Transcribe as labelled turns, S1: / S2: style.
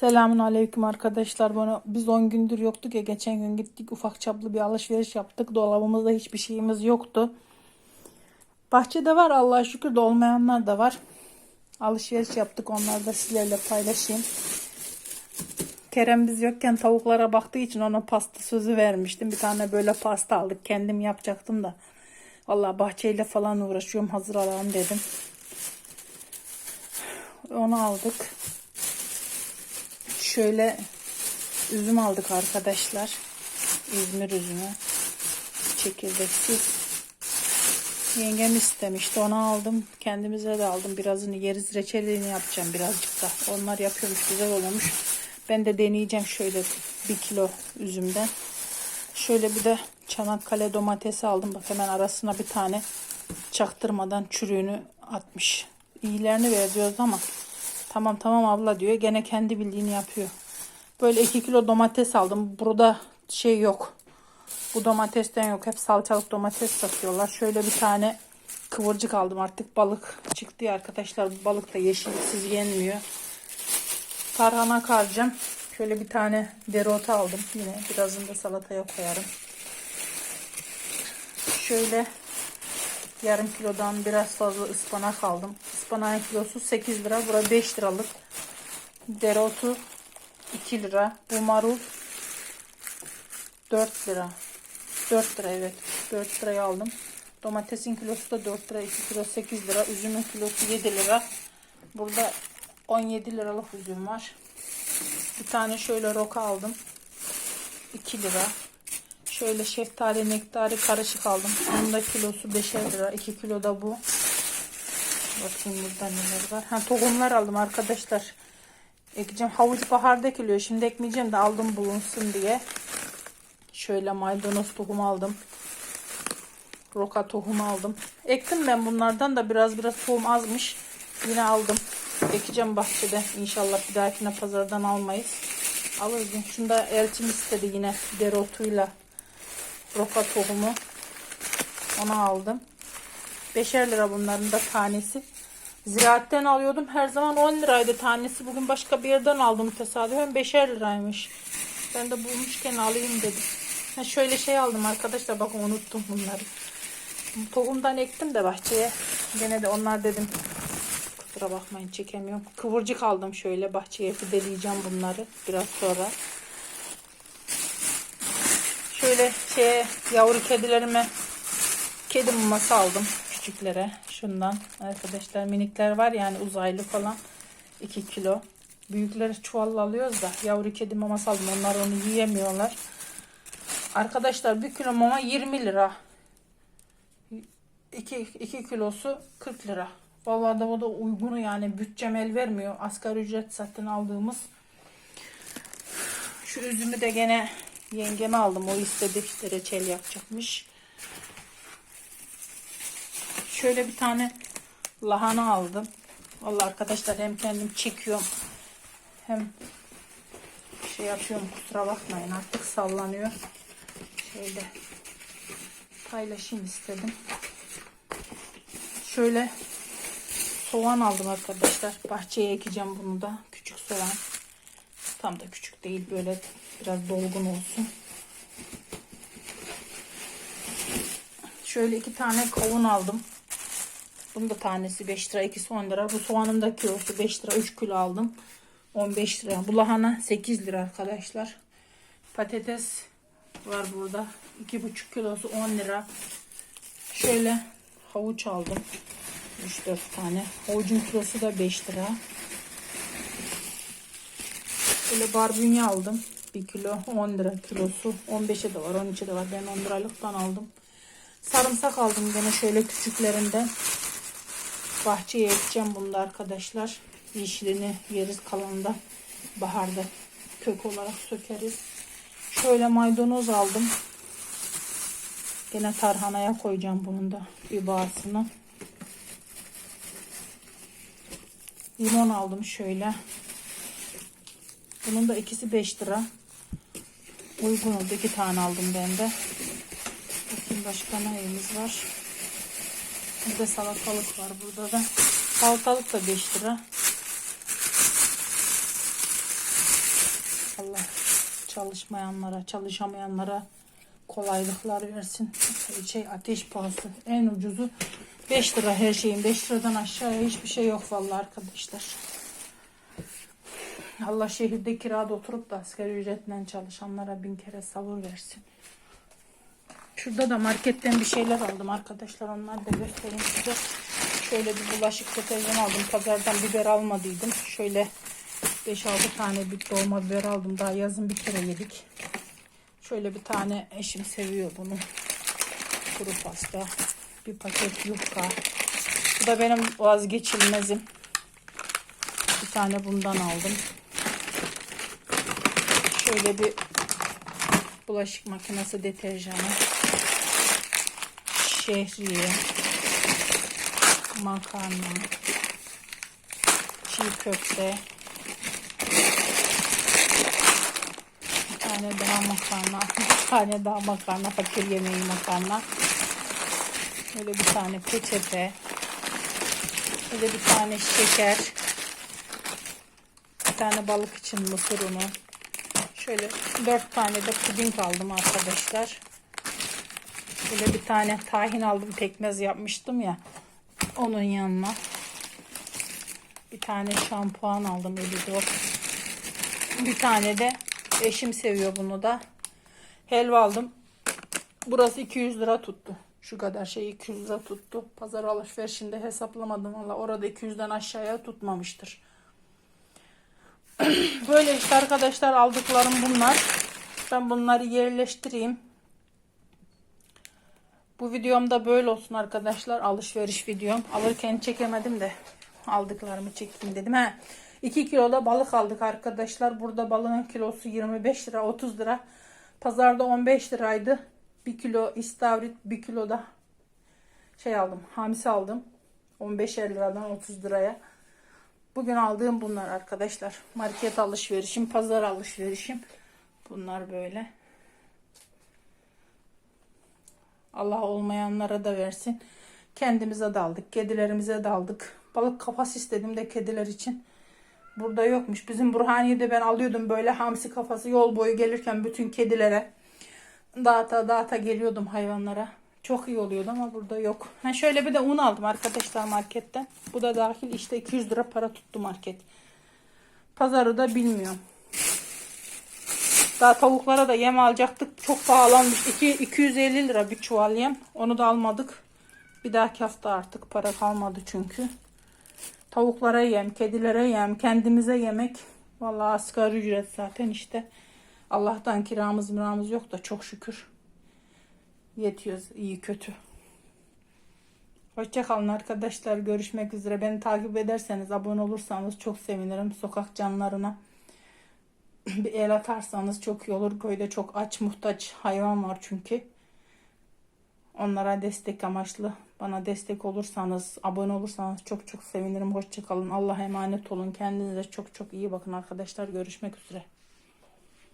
S1: Selamun aleyküm arkadaşlar. Bana, biz 10 gündür yoktuk ya. Geçen gün gittik ufak çaplı bir alışveriş yaptık. Dolabımızda hiçbir şeyimiz yoktu. Bahçede var Allah'a şükür de olmayanlar da var. Alışveriş yaptık. Onları da sizlerle paylaşayım. Kerem biz yokken tavuklara baktığı için ona pasta sözü vermiştim. Bir tane böyle pasta aldık. Kendim yapacaktım da. Vallahi bahçeyle falan uğraşıyorum. Hazır alalım dedim. Onu aldık. Şöyle üzüm aldık arkadaşlar. İzmir üzümü. Çekirdeksiz. Yengem istemişti. Onu aldım. Kendimize de aldım. Birazını yeriz. Reçelini yapacağım birazcık da. Onlar yapıyormuş. Güzel olmuş. Ben de deneyeceğim şöyle bir kilo üzümden. Şöyle bir de Çanakkale domatesi aldım. Bak hemen arasına bir tane çaktırmadan çürüğünü atmış. İyilerini veriyoruz ama tamam tamam abla diyor. Gene kendi bildiğini yapıyor. Böyle 2 kilo domates aldım. Burada şey yok. Bu domatesten yok. Hep salçalık domates satıyorlar. Şöyle bir tane kıvırcık aldım. Artık balık çıktı ya arkadaşlar. Bu balık da yeşilsiz yenmiyor. Tarhana karacağım. Şöyle bir tane dereotu aldım. Yine birazını da salataya koyarım. Şöyle yarım kilodan biraz fazla ıspanak aldım. Ispanağın kilosu 8 lira. Bura 5 liralık. Dereotu 2 lira. Bu marul 4 lira. 4 lira evet. 4 liraya aldım. Domatesin kilosu da 4 lira. 2 kilo 8 lira. Üzümün kilosu 7 lira. Burada 17 liralık üzüm var. Bir tane şöyle roka aldım. 2 lira. Şöyle şeftali nektarı karışık aldım. Bunun da kilosu 5'er lira. 2 kilo da bu. Bakayım burada neler var. Ha tohumlar aldım arkadaşlar. Ekeceğim. Havuç baharda ekiliyor. Şimdi ekmeyeceğim de aldım bulunsun diye. Şöyle maydanoz tohumu aldım. Roka tohumu aldım. Ektim ben bunlardan da biraz biraz tohum azmış. Yine aldım. Ekeceğim bahçede. İnşallah bir dahakine pazardan almayız. Alırız. Şunu da elçim istedi yine dereotuyla roka tohumu. Onu aldım. 5'er lira bunların da tanesi. Ziraatten alıyordum. Her zaman 10 liraydı tanesi. Bugün başka bir yerden aldım tesadüfen. 5'er liraymış. Ben de bulmuşken alayım dedim. Ha şöyle şey aldım arkadaşlar. Bakın unuttum bunları. Tohumdan ektim de bahçeye. Gene de onlar dedim. Kusura bakmayın çekemiyorum. Kıvırcık aldım şöyle. Bahçeye fideleyeceğim bunları biraz sonra. Şöyle şeye yavru kedilerime kedi maması aldım küçüklere. Şundan arkadaşlar minikler var yani uzaylı falan 2 kilo. Büyükleri çuvalla alıyoruz da yavru kedi maması aldım. Onlar onu yiyemiyorlar. Arkadaşlar bir kilo mama 20 lira. 2, 2 kilosu 40 lira. Vallahi da o da uygunu yani bütçem el vermiyor. Asgari ücret zaten aldığımız. Şu üzümü de gene yengeme aldım. O istedi reçel yapacakmış. Şöyle bir tane lahana aldım. Vallahi arkadaşlar hem kendim çekiyorum hem şey yapıyorum kusura bakmayın artık sallanıyor. Şöyle paylaşayım istedim. Şöyle soğan aldım arkadaşlar. Bahçeye ekeceğim bunu da. Küçük soğan. Tam da küçük değil. Böyle biraz dolgun olsun. Şöyle iki tane kavun aldım. Bunun da tanesi 5 lira. ikisi 10 lira. Bu soğanın da kilosu 5 lira. 3 kilo aldım. 15 lira. Bu lahana 8 lira arkadaşlar. Patates var burada. 2,5 kilosu 10 lira. Şöyle havuç aldım. 3-4 tane. Havucun kilosu da 5 lira. Böyle barbunya aldım. 1 kilo 10 lira kilosu. 15'e de var 13'e de var. Ben 10 liralıktan aldım. Sarımsak aldım gene şöyle küçüklerinden. Bahçeye ekeceğim bunu da arkadaşlar. Yeşilini yeriz kalanında. Baharda kök olarak sökeriz. Şöyle maydanoz aldım. Gene tarhanaya koyacağım bunun da bir bağısını. Limon aldım şöyle. Bunun da ikisi 5 lira. Uygun oldu. iki tane aldım ben de. Bakayım başka neyimiz var. Bir de salatalık var burada da. Salatalık da 5 lira. Allah çalışmayanlara, çalışamayanlara kolaylıklar versin. Şey ateş pahası en ucuzu 5 lira her şeyin 5 liradan aşağıya hiçbir şey yok vallahi arkadaşlar. Allah şehirde kirada oturup da asgari ücretle çalışanlara bin kere sabır versin. Şurada da marketten bir şeyler aldım arkadaşlar. Onları da göstereyim size. Şöyle bir bulaşık deterjanı aldım. Pazardan biber almadıydım. Şöyle 5-6 tane bir dolma biber aldım. Daha yazın bir kere yedik. Şöyle bir tane eşim seviyor bunu. Kuru pasta. Bir paket yufka. Bu da benim vazgeçilmezim. Bir tane bundan aldım. Şöyle bir bulaşık makinesi deterjanı. Şehriye. Makarna. Çiğ köfte. Bir tane daha makarna. Bir tane daha makarna. Fakir yemeği makarna. Böyle bir tane peçete. Böyle bir tane şeker. Bir tane balık için mısır unu. Şöyle dört tane de puding aldım arkadaşlar. Böyle bir tane tahin aldım. Pekmez yapmıştım ya. Onun yanına. Bir tane şampuan aldım. Elidor. Bir tane de eşim seviyor bunu da. Helva aldım. Burası 200 lira tuttu. Şu kadar şey 200 lira tuttu. Pazar alışverişinde hesaplamadım. Valla orada 200'den aşağıya tutmamıştır. Böyle işte arkadaşlar aldıklarım bunlar. Ben bunları yerleştireyim. Bu videomda böyle olsun arkadaşlar. Alışveriş videom. Alırken çekemedim de aldıklarımı çekeyim dedim. He. 2 kilo da balık aldık arkadaşlar. Burada balığın kilosu 25 lira 30 lira. Pazarda 15 liraydı. 1 kilo istavrit 1 kilo da şey aldım. Hamsi aldım. 15 liradan 30 liraya. Bugün aldığım bunlar arkadaşlar. Market alışverişim, pazar alışverişim. Bunlar böyle. Allah olmayanlara da versin. Kendimize de aldık. Kedilerimize de aldık. Balık kafası istedim de kediler için. Burada yokmuş. Bizim Burhaniye'de ben alıyordum böyle hamsi kafası yol boyu gelirken bütün kedilere dağıta dağıta geliyordum hayvanlara. Çok iyi oluyordu ama burada yok. Ha şöyle bir de un aldım arkadaşlar marketten. Bu da dahil işte 200 lira para tuttu market. Pazarı da bilmiyorum. Daha tavuklara da yem alacaktık. Çok pahalanmış. 2, 250 lira bir çuval yem. Onu da almadık. Bir dahaki hafta artık para kalmadı çünkü. Tavuklara yem, kedilere yem, kendimize yemek. Vallahi asgari ücret zaten işte. Allah'tan kiramız miramız yok da çok şükür. Yetiyoruz iyi kötü. Hoşçakalın arkadaşlar. Görüşmek üzere. Beni takip ederseniz, abone olursanız çok sevinirim. Sokak canlarına bir el atarsanız çok iyi olur. Köyde çok aç muhtaç hayvan var çünkü. Onlara destek amaçlı bana destek olursanız, abone olursanız çok çok sevinirim. Hoşçakalın. Allah'a emanet olun. Kendinize çok çok iyi bakın arkadaşlar. Görüşmek üzere.